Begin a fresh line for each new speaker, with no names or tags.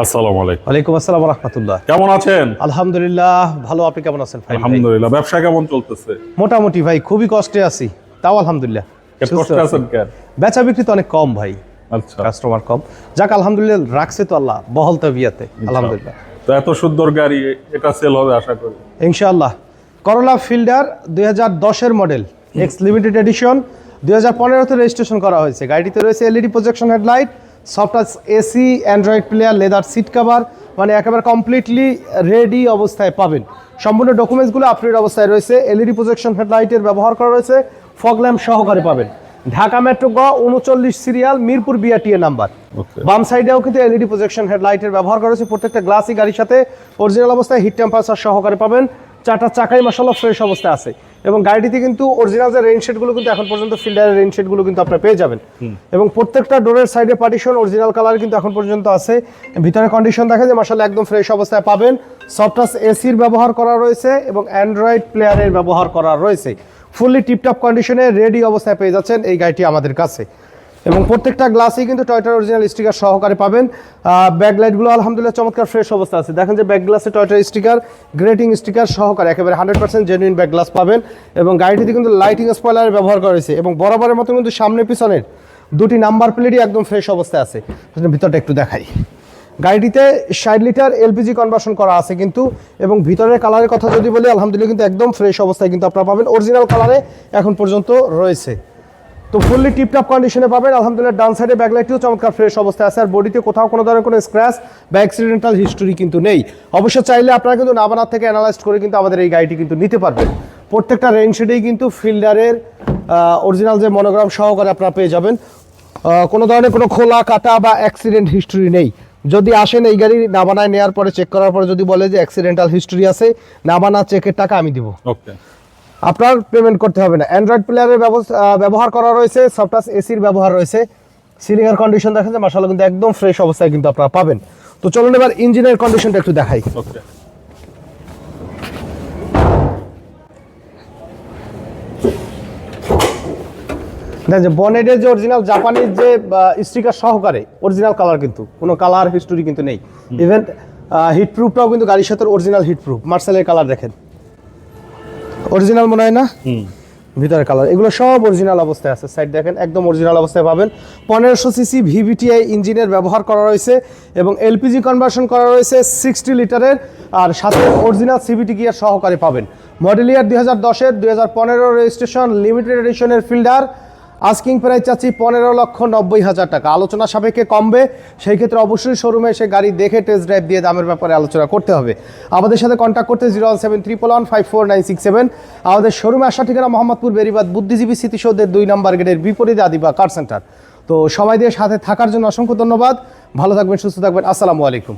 আসসালামু আলাইকুম।
ওয়ালাইকুম আসসালাম রহমতুল্লাহ
কেমন আছেন?
আলহামদুলিল্লাহ ভালো। আপনি কেমন আছেন ভাই?
আলহামদুলিল্লাহ। ব্যবসা কেমন চলতেছে?
মোটামুটি ভাই খুবই কষ্টে আছি। তাও আলহামদুলিল্লাহ।
কষ্টে আছেন কেন?
বেচা বিক্রি তো অনেক কম ভাই।
আচ্ছা।
কাস্টমার কম। যাক আলহামদুলিল্লাহ রাখছে তো আল্লাহ। বহল তবিয়াতে আলহামদুলিল্লাহ।
তো এত সুন্দর গাড়ি এটা সেল হবে আশা করি।
ইনশাআল্লাহ। করলা ফিল্ডার দুই হাজার দশের মডেল এক্স লিমিটেড এডিশন দুই হাজার পনেরোতে রেজিস্ট্রেশন করা হয়েছে। গাড়িতে রয়েছে LED projection headlight software AC android player leather seat cover মানে একেবারে কমপ্লিটলি রেডি অবস্থায় পাবেন। সম্পূর্ণ ডকুমেন্টসগুলো আপডেট অবস্থায় রয়েছে। এলইডি প্রজেকশন হেডলাইটের ব্যবহার করা রয়েছে। ফগ ল্যাম্প সহকারে পাবেন। ঢাকা মেট্রো গ উনচল্লিশ সিরিয়াল মিরপুর বিআরটিএ নাম্বার বাম সাইডেও কিন্তু এলইডি প্রজেকশন হেডলাইটের ব্যবহার করা হয়েছে প্রত্যেকটা গ্লাসই গাড়ির সাথে অরিজিনাল অবস্থায় হিট টেম্পারেচার সহকারে পাবেন। চারটা চাকাই মাসাল্লাহ ফ্রেশ অবস্থায় আছে। এবং গাড়িটিতে কিন্তু অরিজিনাল যে রেইন শেডগুলো কিন্তু এখন পর্যন্ত ফিল্ডারের রেইন শেডগুলো কিন্তু আপনারা পেয়ে যাবেন। এবং প্রত্যেকটা ডোরের সাইডে পার্টিশন অরিজিনাল কালার কিন্তু এখন পর্যন্ত আছে। ভিতরে কন্ডিশন দেখা যায় মাসাল্লাহ একদম ফ্রেশ অবস্থায় পাবেন। সফটাস এসির ব্যবহার করা রয়েছে এবং অ্যান্ড্রয়েড প্লেয়ারের ব্যবহার করা রয়েছে। ফুললি টিপটপ কন্ডিশনে রেডি অবস্থায় পেয়ে যাচ্ছেন এই গাড়িটি আমাদের কাছে। এবং প্রত্যেকটা গ্লাসেই কিন্তু টয়টার অরিজিনাল স্টিকার সহকারে পাবেন। ব্যাক লাইটগুলো আলহামদুলিল্লাহ চমৎকার ফ্রেশ অবস্থা আছে। দেখেন যে ব্যাক গ্লাসে টয়টার স্টিকার গ্রেটিং স্টিকার সহকারে একেবারে hundred percent genuine back glass পাবেন এবং গাড়িটিতে কিন্তু লাইটিং স্পয়লার ব্যবহার করা হয়েছে এবং বরাবরের মতো কিন্তু সামনে পিছনের দুটি নাম্বার প্লেটই একদম ফ্রেশ অবস্থায় আছে। ভিতরটা একটু দেখাই। গাড়িটিতে ষাট লিটার এলপিজি কনভার্সন করা আছে কিন্তু এবং ভিতরের কালারের কথা যদি বলি, আলহামদুলিল্লাহ কিন্তু একদম ফ্রেশ অবস্থায় কিন্তু আপনারা পাবেন। অরিজিনাল কালারে এখন পর্যন্ত রয়েছে। তো ফুললি টিপটপ কন্ডিশনে পাবেন। আলহামদুলিল্লাহ, ডান সাইডে ব্যাকলাইটটিও চমৎকার ফ্রেশ অবস্থায় আছে। আর বডিতে কোথাও কোনো ধরনের কোনো স্ক্র্যাচ বা অ্যাক্সিডেন্টাল হিস্টোরি কিন্তু নেই। অবশ্য চাইলে আপনারা কিন্তু নাবানার থেকে অ্যানালাইজ করে কিন্তু আমাদের এই গাড়িটি কিন্তু নিতে পারবেন। প্রত্যেকটা রেঞ্জ শেডেই কিন্তু ফিল্ডারের অরিজিনাল যে মনোগ্রাম সহকারে আপনারা পেয়ে যাবেন। কোনো ধরনের কোনো খোলা কাটা বা অ্যাক্সিডেন্ট হিস্টোরি নেই। যদি আসেন এই গাড়ি নাবানায় নেওয়ার পরে চেক করার পরে যদি বলে যে অ্যাক্সিডেন্টাল হিস্টোরি আছে নাবানা চেকের টাকা আমি দিব।
ওকে
আপনার পেমেন্ট করতে হবে না। অ্যান্ড্রয়েড প্লেয়ারের ব্যবস্থা ব্যবহার করা রয়েছে সফটাস এসির ব্যবহার রয়েছে। সিলিং এর কন্ডিশন দেখা যায় মাসাল্লাহ কিন্তু একদম ফ্রেশ অবস্থায় কিন্তু আপনারা পাবেন। তো চলুন এবার ইঞ্জিনের কন্ডিশনটা একটু দেখাই। দেখেন যে বনেটের যে অরিজিনাল জাপানিজ যে স্টিকার সহকারে অরিজিনাল কালার কিন্তু কোনো কালার হিস্টোরি কিন্তু নেই। ইভেন হিট প্রুফটাও কিন্তু গাড়ির সাথে অরিজিনাল হিট প্রুফ মার্সেলের কালার দেখেন। অরিজিনাল মনে হয় না? ভিতরে কালার এগুলো সব অরিজিনাল অবস্থায় আছে। সাইড দেখেন একদম অরিজিনাল অবস্থায় পাবেন। পনেরোশো সিসি ভিভিটিআই ইঞ্জিনের ব্যবহার করা রয়েছে এবং এলপিজি কনভার্সন করা রয়েছে সিক্সটি লিটারের আর সাথে অরিজিনাল সিভিটি গিয়ার সহকারে পাবেন। মডেল ইয়ার দুই হাজার দশের দুই হাজার পনেরো রেজিস্ট্রেশন লিমিটেড এডিশনের ফিল্ডার আস্কিং প্রাইস চাচ্ছি পনেরো লক্ষ নব্বই হাজার টাকা। আলোচনা সাপেক্ষে কমবে, সেই ক্ষেত্রে অবশ্যই শোরুমে এসে গাড়ি দেখে টেস্ট ড্রাইভ দিয়ে দামের ব্যাপারে আলোচনা করতে হবে। আমাদের সাথে কন্ট্যাক্ট করতে zero one seven triple one five four nine six seven আমাদের শোরুমে আসা ঠিকানা মোহাম্মদপুর, বেরিবাদ, বুদ্ধিজীবী স্মৃতিসৌধের দুই নম্বর গেটের বিপরীতে আদিবা কার সেন্টার তো সবাই দিয়ে সাথে থাকার জন্য অসংখ্য ধন্যবাদ। ভালো থাকবেন, সুস্থ থাকবেন। আসসালামু আলাইকুম।